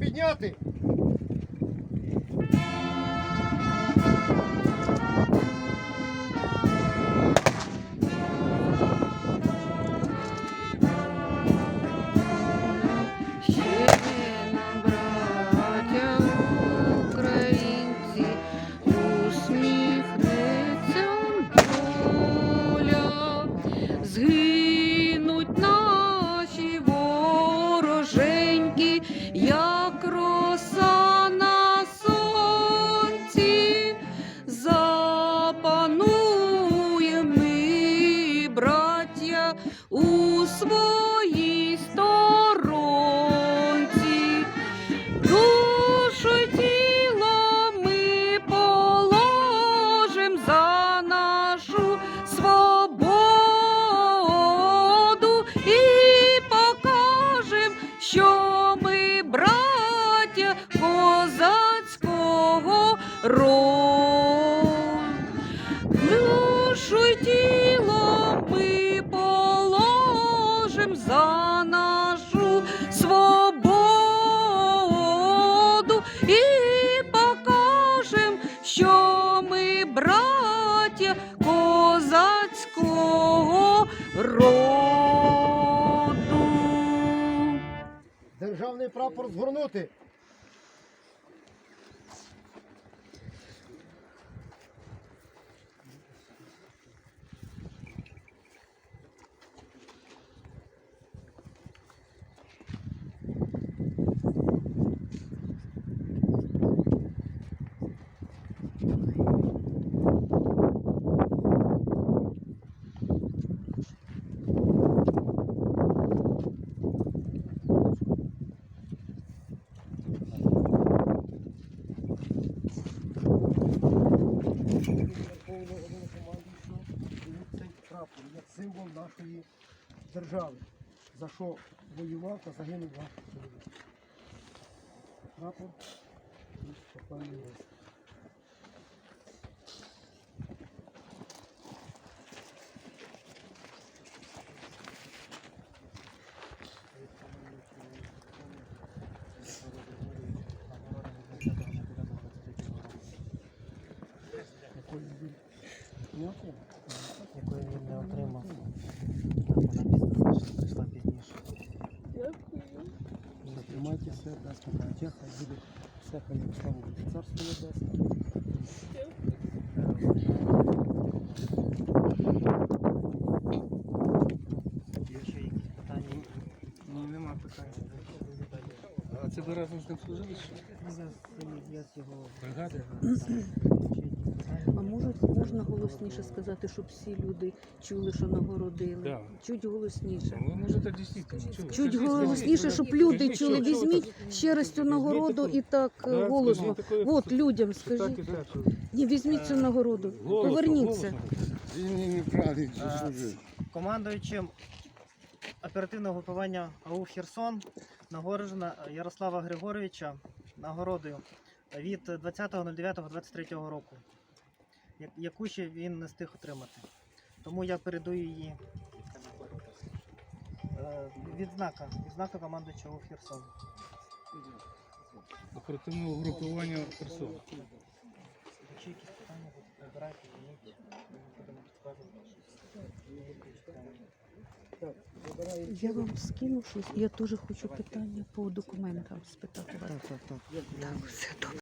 підняти. Роду. Душу й тіло ми положим за нашу свободу і покажем, що ми браття козацького роду. Державний прапор згорнути. Прапор як символ нашої держави, за що воював та загинув наш чоловік. Прапор і поклонний лист. Якої життя, хай буде все, хай буде слава Богу. Царство небесне. Ні, нема питань. А це ви разом з ним служили? що? Я з його Бригади? Можна голосніше сказати, щоб всі люди чули, що нагородили? Да. Чуть голосніше. Ви можете дійсно чули. Чуть голосніше, щоб люди чули. Візьміть ще раз цю нагороду і так е, Да, голосно. От людям скажіть. так. Ні, візьміть цю нагороду. Голосно, Поверніться. голосно. Не правий А, служив. Командуючим оперативного групування АУ Херсон нагороджена Ярослава Григоровича нагородою від 20.09.23 року, яку ще він не встиг отримати. Тому я передаю її е, відзнака, відзнака командуючого Херсон. Оперативного групування Херсон. Якщо якісь питання, ми будемо підказувати. Я вам скину щось. Я теж хочу питання по документам спитати. Так, так, так. Так, все добре.